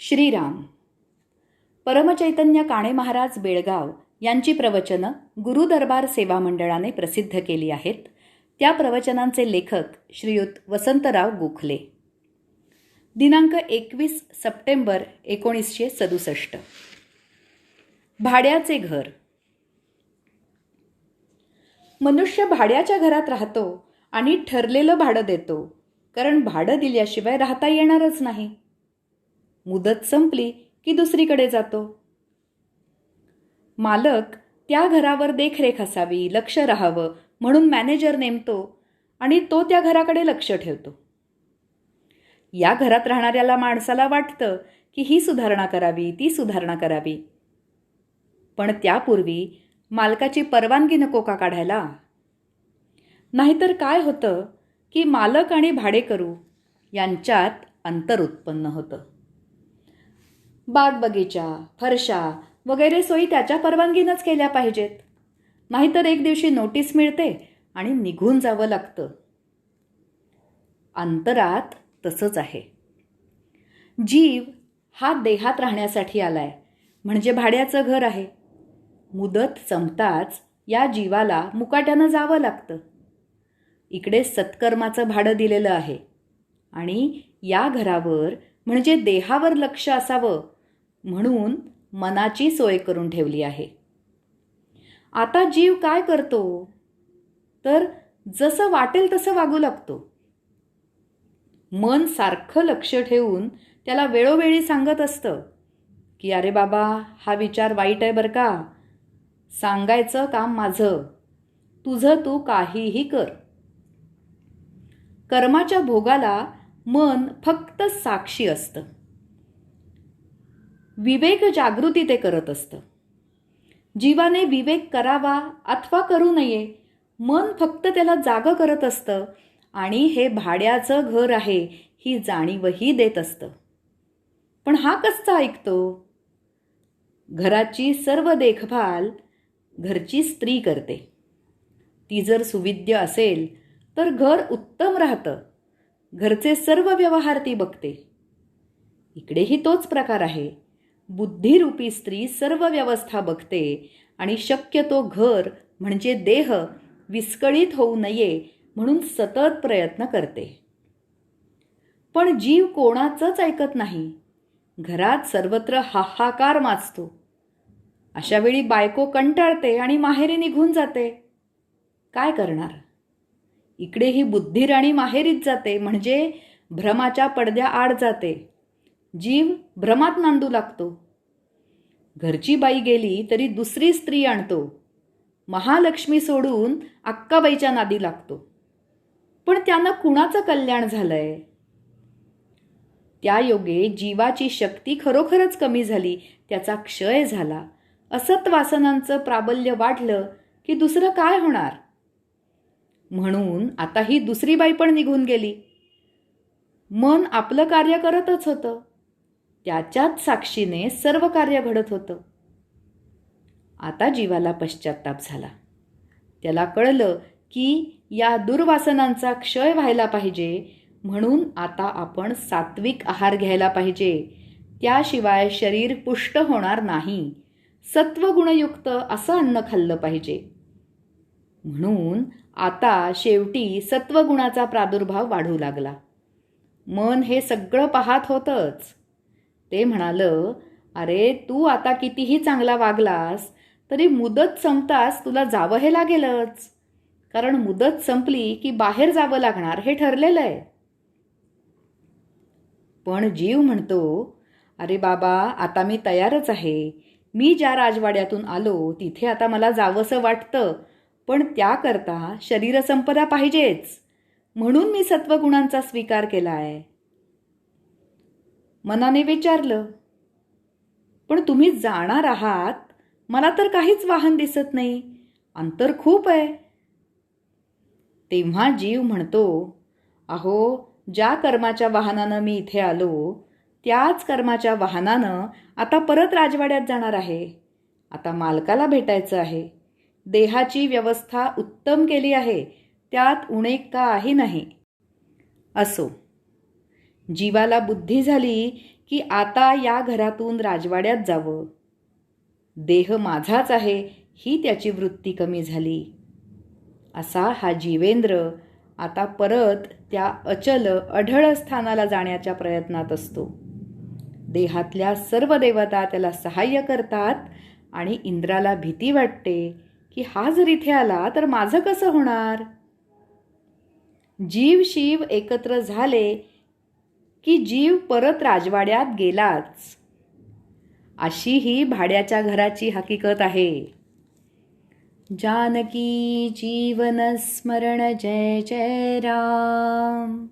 श्रीराम. परमचैतन्य काणे महाराज बेळगाव यांची प्रवचनं गुरुदरबार सेवा मंडळाने प्रसिद्ध केली आहेत. त्या प्रवचनांचे लेखक श्रीयुत वसंतराव गोखले. दिनांक एकवीस सप्टेंबर एकोणीसशे सदुसष्ट. भाड्याचे घर. मनुष्य भाड्याच्या घरात राहतो आणि ठरलेलं भाडं देतो कारण भाडं दिल्याशिवाय राहता येणारच नाही. मुदत संपली की दुसरीकडे जातो. मालक त्या घरावर देखरेख असावी लक्ष राहावं म्हणून मॅनेजर नेमतो आणि तो त्या घराकडे लक्ष ठेवतो. या घरात राहणाऱ्याला माणसाला वाटतं की ही सुधारणा करावी ती सुधारणा करावी. पण त्यापूर्वी मालकाची परवानगी नको का काढायला? नाहीतर काय होतं की मालक आणि भाडेकरू यांच्यात अंतर उत्पन्न होतं. बाग बगीचा फरशा वगैरे सोयी त्याच्या परवानगीनंच केल्या पाहिजेत. नाहीतर एक दिवशी नोटीस मिळते आणि निघून जावं लागतं. अंतरात तसंच आहे. जीव हा देहात राहण्यासाठी आलाय म्हणजे भाड्याचं घर आहे. मुदत संपताच या जीवाला मुकाट्यानं जावं लागतं. इकडे सत्कर्माचं भाडं दिलेलं आहे आणि या घरावर म्हणजे देहावर लक्ष असावं म्हणून मनाची सोय करून ठेवली आहे. आता जीव काय करतो? तर जसं वाटेल तसं वागू लागतो. मन सारखं लक्ष ठेवून त्याला वेळोवेळी सांगत असतं की अरे बाबा हा विचार वाईट आहे बरं का? सांगायचं काम माझं. तुझं तू काहीही कर. कर्माच्या भोगाला मन फक्त साक्षी असतं. विवेक जागृती ते करत असतं. जीवाने विवेक करावा अथवा करू नये मन फक्त त्याला जागं करत असतं आणि हे भाड्याचं घर आहे ही जाणीवही देत असतं. पण हा कसा ऐकतो? घराची सर्व देखभाल घरची स्त्री करते. ती जर सुविद्य असेल तर घर उत्तम राहतं. घरचे सर्व व्यवहार ती बघते. इकडेही तोच प्रकार आहे. बुद्धिरूपी स्त्री सर्व व्यवस्था बघते आणि शक्यतो घर म्हणजे देह विस्कळीत होऊ नये म्हणून सतत प्रयत्न करते. पण जीव कोणाचंच ऐकत नाही. घरात सर्वत्र हाहाकार माजतो. अशा वेळी बायको कंटाळते आणि माहेरी निघून जाते. काय करणार? इकडे ही बुद्धिराणी माहेरीच जाते म्हणजे भ्रमाच्या पडद्या आड जाते. जीव भ्रमात नांदू लागतो. घरची बाई गेली तरी दुसरी स्त्री आणतो. महालक्ष्मी सोडून अक्काबाईच्या नादी लागतो. पण त्यानं कुणाचं कल्याण झालंय? त्या योगे जीवाची शक्ती खरोखरच कमी झाली त्याचा क्षय झाला. असत वासनांचं प्राबल्य वाढलं की दुसरं काय होणार? म्हणून आता ही दुसरी बाई पण निघून गेली. मन आपलं कार्य करतच होतं. त्याच्याच साक्षीने सर्व कार्य घडत होतं. आता जीवाला पश्चाताप झाला. त्याला कळलं की या दुर्वासनांचा क्षय व्हायला पाहिजे म्हणून आता आपण सात्विक आहार घ्यायला पाहिजे. त्याशिवाय शरीर पुष्ट होणार नाही. सत्वगुणयुक्त असं अन्न खाल्लं पाहिजे. म्हणून आता शेवटी सत्वगुणाचा प्रादुर्भाव वाढू लागला. मन हे सगळं पाहत होतंच. ते म्हणालं अरे तू आता कितीही चांगला वागलास तरी मुदत संपताच तुला जावं हे लागेलच. कारण मुदत संपली की बाहेर जावं लागणार हे ठरलेलं आहे. पण जीव म्हणतो अरे बाबा आता मी तयारच आहे. मी ज्या राजवाड्यातून आलो तिथे आता मला जावंसं वाटतं. पण त्याकरता शरीरसंपदा पाहिजेच. म्हणून मी सत्वगुणांचा स्वीकार केला आहे मनाने विचारलं. पण तुम्ही जाणार आहात. मला तर काहीच वाहन दिसत नाही. अंतर खूप आहे. तेव्हा जीव म्हणतो अहो ज्या कर्माच्या वाहनानं मी इथे आलो त्याच कर्माच्या वाहनानं आता परत राजवाड्यात जाणार आहे. आता मालकाला भेटायचं आहे. देहाची व्यवस्था उत्तम केली आहे. त्यात उणे काही नाही. असो. जीवाला बुद्धी झाली की आता या घरातून राजवाड्यात जावं. देह माझाच आहे ही त्याची वृत्ती कमी झाली. असा हा जीवेंद्र आता परत त्या अचल अढळ स्थानाला जाण्याच्या प्रयत्नात असतो. देहातल्या सर्व देवता त्याला सहाय्य करतात आणि इंद्राला भीती वाटते की हा जर इथे आला तर माझं कसं होणार? जीव शिव एकत्र झाले की जीव परत राजवाड्यात गेलाच. अशी ही भाड्याच्या घराची हकीकत आहे. जानकी जीवन स्मरण जय जय राम.